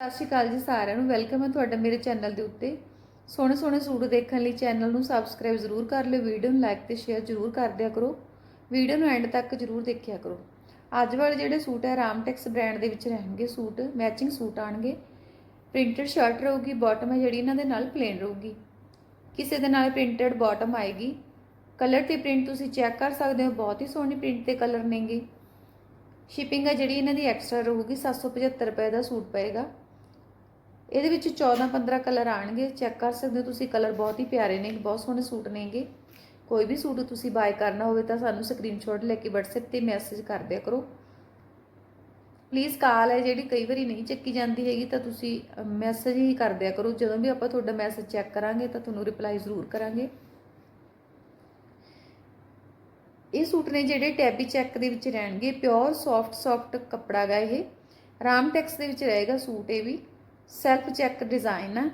ਸਤਿ ਸ਼੍ਰੀ ਅਕਾਲ ਜੀ ਸਾਰਿਆਂ ਨੂੰ। ਵੈਲਕਮ ਹੈ ਤੁਹਾਡਾ ਮੇਰੇ ਚੈਨਲ ਦੇ ਉੱਤੇ। ਸੋਹਣੇ ਸੋਹਣੇ ਸੂਟ ਦੇਖਣ ਲਈ ਚੈਨਲ ਨੂੰ ਸਬਸਕ੍ਰਾਈਬ ਜ਼ਰੂਰ ਕਰ ਲਿਓ, ਵੀਡੀਓ ਨੂੰ ਲਾਈਕ ਤੇ ਸ਼ੇਅਰ ਜ਼ਰੂਰ ਕਰ ਦਿਆ ਕਰੋ। ਵੀਡੀਓ ਨੂੰ ਐਂਡ ਤੱਕ ਜ਼ਰੂਰ ਦੇਖਿਆ ਕਰੋ। ਅੱਜ ਵਾਲੇ ਜਿਹੜੇ ਸੂਟ ਹੈ, ਰਾਮਟੈਕਸ ਬ੍ਰਾਂਡ ਦੇ ਵਿੱਚ ਰਹਿਣਗੇ ਸੂਟ ਮੈਚਿੰਗ ਸੂਟ ਆਣਗੇ। ਪ੍ਰਿੰਟਡ ਸ਼ਰਟ ਰਹੂਗੀ ਬਾਟਮ ਹੈ ਜਿਹੜੀ ਇਹਨਾਂ ਦੇ ਨਾਲ ਪਲੇਨ ਰਹੂਗੀ। ਕਿਸੇ ਦੇ ਨਾਲ ਪ੍ਰਿੰਟਡ ਬਾਟਮ ਆਏਗੀ। ਕਲਰ ਤੇ ਪ੍ਰਿੰਟ ਤੁਸੀਂ ਚੈੱਕ ਕਰ ਸਕਦੇ ਹੋ, ਬਹੁਤ ਹੀ ਸੋਹਣੀ ਪ੍ਰਿੰਟ ਤੇ ਕਲਰ ਨੇਗੇ। ਸ਼ਿਪਿੰਗ ਹੈ ਜਿਹੜੀ ਇਹਨਾਂ ਦੀ ਐਕਸਟਰਾ ਰਹੂਗੀ 775 ਰੁਪਏ ਦਾ ਸੂਟ ਪਏਗਾ। ਇਹਦੇ ਵਿੱਚ 14 15 ਕਲਰ ਆਣਗੇ। ਚੈੱਕ ਕਰ ਸਕਦੇ ਹੋ ਤੁਸੀਂ, ਕਲਰ ਬਹੁਤ ਹੀ ਪਿਆਰੇ ਨੇ, ਬਹੁਤ ਸੋਹਣੇ ਸੂਟ ਨੇਗੇ। ਕੋਈ ਵੀ ਸੂਟ ਤੁਸੀਂ ਬਾਏ ਕਰਨਾ ਹੋਵੇ ਤਾਂ ਸਾਨੂੰ ਸਕਰੀਨਸ਼ਾਟ ਲੈ ਕੇ WhatsApp ਤੇ ਮੈਸੇਜ ਕਰ ਦਿਆ ਕਰੋ। ਪਲੀਜ਼ ਕਾਲ ਹੈ ਜਿਹੜੀ ਕਈ ਵਾਰੀ ਨਹੀਂ ਚੱਕੀ ਜਾਂਦੀ ਹੈਗੀ ਤਾਂ ਤੁਸੀਂ ਮੈਸੇਜ ਹੀ ਕਰ ਦਿਆ ਕਰੋ। ਜਦੋਂ ਵੀ ਆਪਾਂ ਤੁਹਾਡਾ ਮੈਸੇਜ ਚੈੱਕ ਕਰਾਂਗੇ ਤਾਂ ਤੁਹਾਨੂੰ ਰਿਪਲਾਈ ਜ਼ਰੂਰ ਕਰਾਂਗੇ। ਇਹ ਸੂਟ ਨੇ ਜਿਹੜੇ ਟੈਬੀ ਚੈੱਕ ਦੇ ਵਿੱਚ ਰਹਿਣਗੇ। ਪਿਓਰ ਸੌਫਟ ਸੌਫਟ ਕੱਪੜਾ ਗਾ ਇਹ। ਰਾਮ ਟੈਕਸ ਦੇ ਵਿੱਚ ਰਹੇਗਾ ਸੂਟ ਇਹ ਵੀ। ਸੈਲਫ ਚੈੱਕ ਡਿਜ਼ਾਈਨ ਆ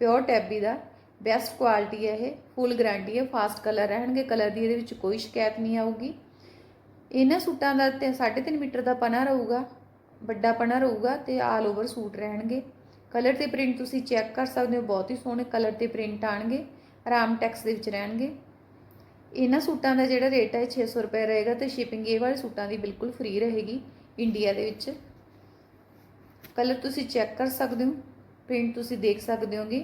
ਪਿਓਰ ਟੈਬੀ ਦਾ। ਬੈਸਟ ਕੁਆਲਿਟੀ ਹੈ ਇਹ ਫੁੱਲ ਗਾਰੰਟੀ ਹੈ ਫਾਸਟ ਕਲਰ ਰਹਿਣਗੇ ਕਲਰ ਦੀ ਇਹਦੇ ਵਿੱਚ ਕੋਈ ਸ਼ਿਕਾਇਤ ਨਹੀਂ ਆਊਗੀ। ਇਹਨਾਂ ਸੂਟਾਂ ਦਾ ਤੇ 3.5 ਮੀਟਰ ਦਾ ਪਨਾ ਰਹੂਗਾ, ਵੱਡਾ ਪਨਾ ਰਹੂਗਾ ਤੇ ਆਲ ਓਵਰ ਸੂਟ ਰਹਿਣਗੇ। ਕਲਰ ਤੇ ਪ੍ਰਿੰਟ ਤੁਸੀਂ ਚੈੱਕ ਕਰ ਸਕਦੇ ਹੋ, ਬਹੁਤ ਹੀ ਸੋਹਣੇ ਕਲਰ ਤੇ ਪ੍ਰਿੰਟ ਆਣਗੇ ਰਾਮਟੈਕਸ ਦੇ ਵਿੱਚ ਰਹਿਣਗੇ। ਇਹਨਾਂ ਸੂਟਾਂ ਦਾ ਜਿਹੜਾ ਰੇਟ ਹੈ 600 ਰੁਪਏ ਰਹੇਗਾ ਤੇ ਸ਼ਿਪਿੰਗ ਇਹ ਵਾਲੇ ਸੂਟਾਂ ਦੀ ਬਿਲਕੁਲ ਫ੍ਰੀ ਰਹੇਗੀ ਇੰਡੀਆ ਦੇ ਵਿੱਚ। ਕਲਰ ਤੁਸੀਂ ਚੈੱਕ ਕਰ ਸਕਦੇ ਹੋ ਪ੍ਰਿੰਟ ਤੁਸੀਂ ਦੇਖ ਸਕਦੇ ਹੋਗੇ।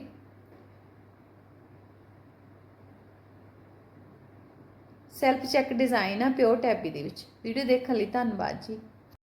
ਸੈਲਫ ਚੈੱਕ ਡਿਜ਼ਾਈਨ ਆ ਪਿਓਰ ਟੈਪੀ ਦੇ ਵਿੱਚ। ਵੀਡੀਓ ਦੇਖਣ ਲਈ ਧੰਨਵਾਦ ਜੀ।